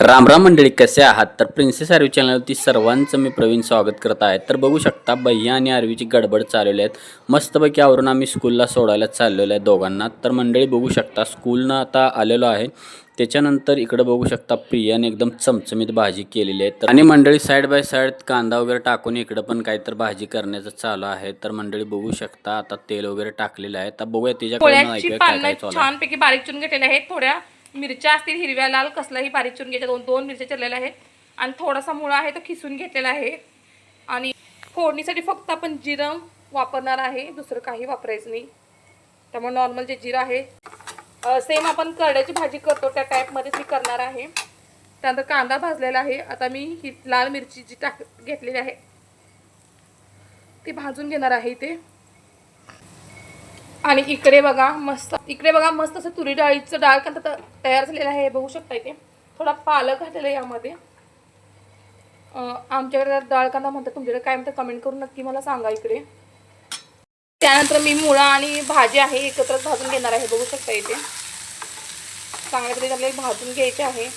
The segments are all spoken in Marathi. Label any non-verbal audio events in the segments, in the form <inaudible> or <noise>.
राम राम मंडळी कसे आहात? तर प्रिन्सेस आरवी चॅनलवरती सर्वांचं मी प्रवीण स्वागत करत आहे. तर बघू शकता भैया आणि आरवीची गडबड चालवली आहेत. मस्तपैकी आवरून आम्ही स्कूलला सोडायला चाललेलो आहे दोघांना. तर मंडळी बघू शकता स्कूलनं आता आलेलो आहे. त्याच्यानंतर इकडे बघू शकता प्रियाने एकदम चमचमीत भाजी केलेली आहे. तर आणि मंडळी साईड बाय साईड कांदा वगैरे टाकून इकडं पण काहीतरी भाजी करण्याचं चालू आहे. तर मंडळी बघू शकता आता तेल वगैरे टाकलेलं आहे. तर बघूया आहे. छानपैकी बारीक चिरून घेतलेल्या आहेत थोड्या. मिरच्या असतील हिरव्या लाल कसलाही बारीक चिरून घ्यायच्या दोन दोन मिरच्या चिरलेल्या आहेत. आणि थोडासा मुळा आहे तो खिसून घेतलेला आहे. आणि फोडणीसाठी फक्त आपण जिरं वापरणार आहे. दुसरं काही वापरायचं नाही. त्यामुळे नॉर्मल जे जिरं आहे सेम आपण करड्याची भाजी करतो. त्या टाईपमध्येच मी करणार आहे. त्यानंतर कांदा भाजलेला आहे. आता मी ही लाल मिरची जी टाक घेतलेली आहे ती भाजून घेणार आहे इथे. आणि इकडे बघा मस्त. इकडे बघा मस्त असं तुरी डाळीचं डाळ कांदा तयार झालेला आहे. बघू शकता इथे. थोडा पालक घातलेला आहे यामध्ये. आमच्याकडे डाळ कांदा म्हणतात तुमच्याकडे काय म्हणतात कमेंट करून नक्की मला सांगा इकडे. त्यानंतर मी मुळा आणि भाजी आहे एकत्रच भाजून घेणार आहे. बघू शकता इथे. चांगल्या तरी भाजून घ्यायचे आहे.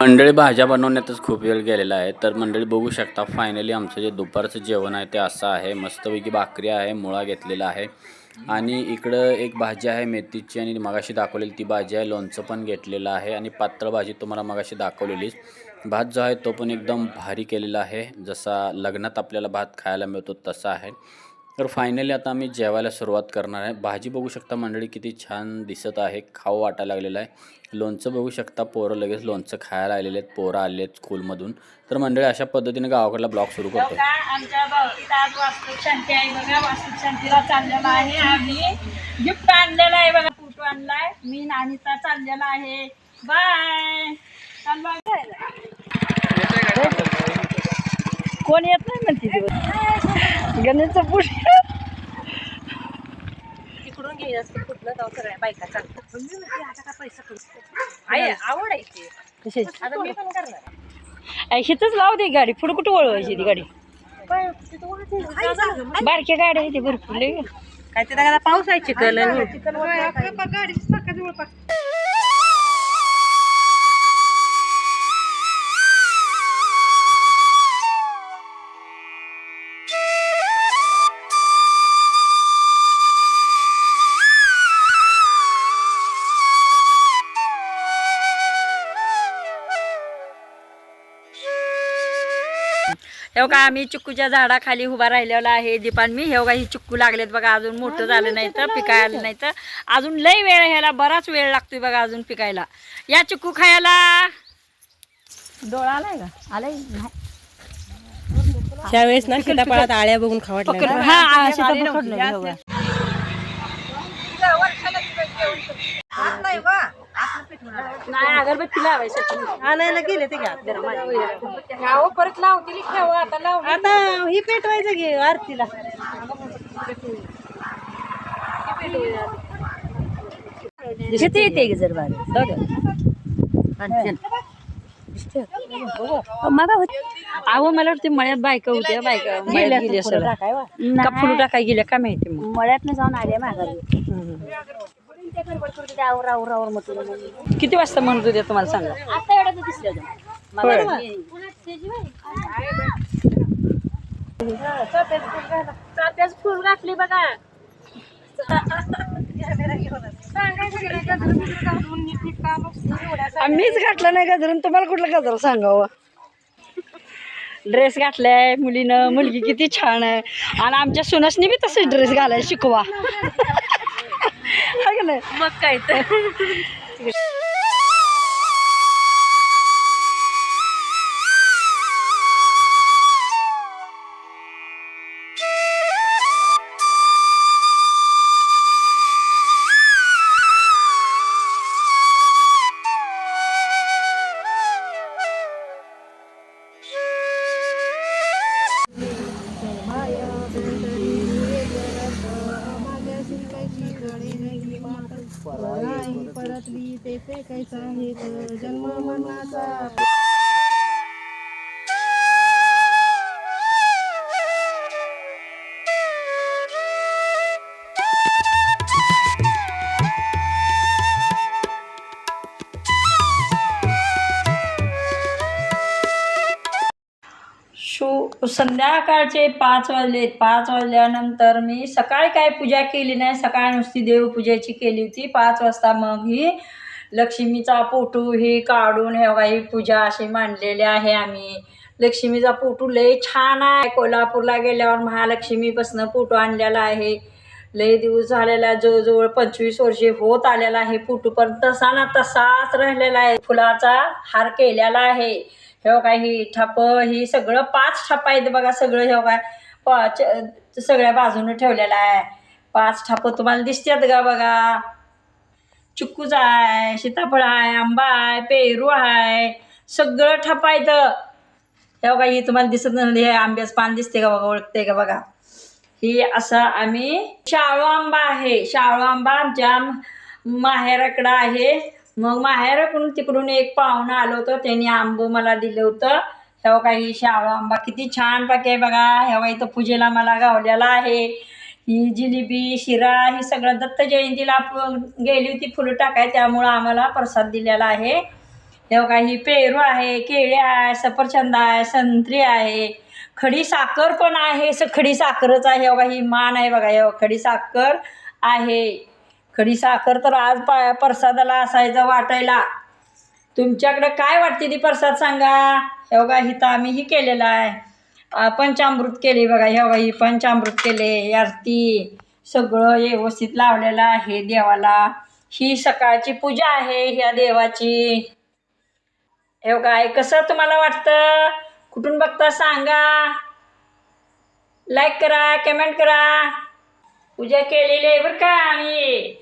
मंडळी भाज्या बनवण्यातच खूप वेळ गेलेला आहे. तर मंडळी बघू शकता फायनली आमचं जे दुपारचं जेवण आहे ते असं आहे. मस्तपैकी भाकरी आहे मुळा घेतलेला आहे. आणि इकडं एक भाजी आहे मेथीची आणि मगाशी दाखवलेली ती भाजी आहे. लोणचं पण घेतलेलं आहे आणि पात्र भाजी तुम्हाला मगाशी दाखवलेलीच. भात जो आहे तो पण एकदम भारी केलेला आहे. जसा लग्नात आपल्याला भात खायला मिळतो तसा आहे. तर फायनली आता आम्ही जेवायला सुरुवात करणार आहे. भाजी बघू शकता मंडळी किती छान दिसत आहे. खाऊ वाटायला लागलेलं आहे. लोणचं बघू शकता पोरं लगेच लोणचं खायला आलेले आहेत. पोरं आले आहेत स्कूलमधून तर मंडळी अशा पद्धतीने गावाकडला ब्लॉग सुरू करतो. बघा आमच्या भावकीत आज वास्तू शांती आहे बघा. वास्तू शांतीला चाललेला आहे आम्ही. गिफ्ट आणलेला आहे बघा. फोटो आणलाय. मी नानीचा चाललेला आहे. बाय चाल बाय कोण येत नाही म्हणते दिवस. गणेशचं पुढे. तिकडून घे असं कुठलं जाऊ सगळ्या बायका चालतात मी म्हणते आता का पैसा करू आहे आवड आहे ते. आता मी पण करणार हिथंच लावू दे गाडी. पुढे कुठं वळवायची ती गाडी? बारक्या गाड्या आहेत भरपूर लय. काय ते पाऊस आहे चिकन हे बघा आम्ही चिक्कूच्या झाडाखाली उभा राहिलेला आहे दीपान मी. हे बघा ही चिक्कू लागलेत बघा अजून मोठं झालं नाही तर पिकायला आलं नाही तर. अजून लई वेळ ह्याला बराच वेळ लागतोय बघा अजून पिकायला. या चिक्कू खायला. डोळा आलाय का? आलाय? त्यावेळेस ना सीताफळात आळ्या बघून हा आ, सीताफळ पकडलं हे बघा. नाही अगरबत्ती लावायची आणायला गेले ते घ्या परत लावतील ठेवा आता लाव आता ही पेटवायचं घे आरतीला. किती येते की जर बाहेर मला अहो मला वाटते मळ्यात बायका होत्या बायका मळ्यात गेली असं का फुलं टाकाय गेल्या? का माहिती मग? मळ्यात जाऊन आले माघारी. किती वाजता म्हणत होत्या तुम्हाला सांगा? आता एवढं दिसलं होय. चाफ्याच फुल घातली बघा. मीच घातलं नाही गजरून. तुम्हाला कुठलं गजर सांगावं? ड्रेस घातलाय मुलीनं. मुलगी किती छान आहे. आणि आमच्या सुनसनी बी तसंच ड्रेस घालाय शिकवा. <laughs> मग काय तर. <laughs> परत मात पराई परतली तेथे कैसा हे जन्म मनाचा संध्याकाळचे पाच वाजले. पाच वाजल्यानंतर मी सकाळी काय पूजा केली नाही सकाळी नुसती देवपूजेची केली होती. पाच वाजता मग ही लक्ष्मीचा पोटू ही काढून हे ही पूजा अशी मांडलेली आहे आम्ही. लक्ष्मीचा पोटू लय छान आहे. कोल्हापूरला गेल्यावर महालक्ष्मीपासून फोटो आणलेला आहे. लय दिवस झालेला जवळजवळ पंचवीस वर्षे होत आलेला आहे. पोटू पण तसा ना तसाच राहिलेला आहे. फुलाचा हार केलेला आहे. हे काय ही ठप ही सगळं पाच ठप्पा आहेत बघा सगळं हे काय पाच सगळ्या बाजूने ठेवलेलं आहे. पाच ठप तुम्हाला दिसतात का बघा? चिक्कूच आहे सीताफळ आहे आंबा आहे पेरू आहे. सगळं ठपा इथं हे बघा ही तुम्हाला दिसत नाही हे आंब्याचं पान दिसते का बघा ओळखते का बघा? ही असं आम्ही शाळू आंबा आहे. शाळू आंबा आमच्या माहेराकडं आहे. मग माहेराकडून तिकडून एक पाहुणं आलं होतं. त्यांनी आंबो मला दिलं होतं. हे काही ही आंबा किती छान पाके आहे बघा. हे इथं पूजेला मला गावलेला आहे. ही जिलेबी शिरा ही सगळं दत्त जयंतीला गेली होती फुलं टाकाय त्यामुळं आम्हाला प्रसाद दिलेला आहे. हे काही पेरू आहे केळी आहे सफरचंद आहे संत्री आहे. खडी साखर पण आहे. स खडी साखरच आहे. हे बघा ही मान आहे बघा. हे खडी साखर आहे. खडी साखर तर आज पाया प्रसादाला असायचं वाटायला. तुमच्याकडं काय वाटते ती प्रसाद सांगा? हे बघा हिथं आम्ही ही आहे. पंचामृत केले बघा हे बघा ही पंचामृत केले आरती सगळं व्यवस्थित लावलेलं आहे देवाला. ही सकाळची पूजा आहे ह्या देवाची. हे काय कसं तुम्हाला वाटतं? कुठून बघता सांगा? लाईक करा कमेंट करा. पूजा केलेली आहे बरं का आम्ही?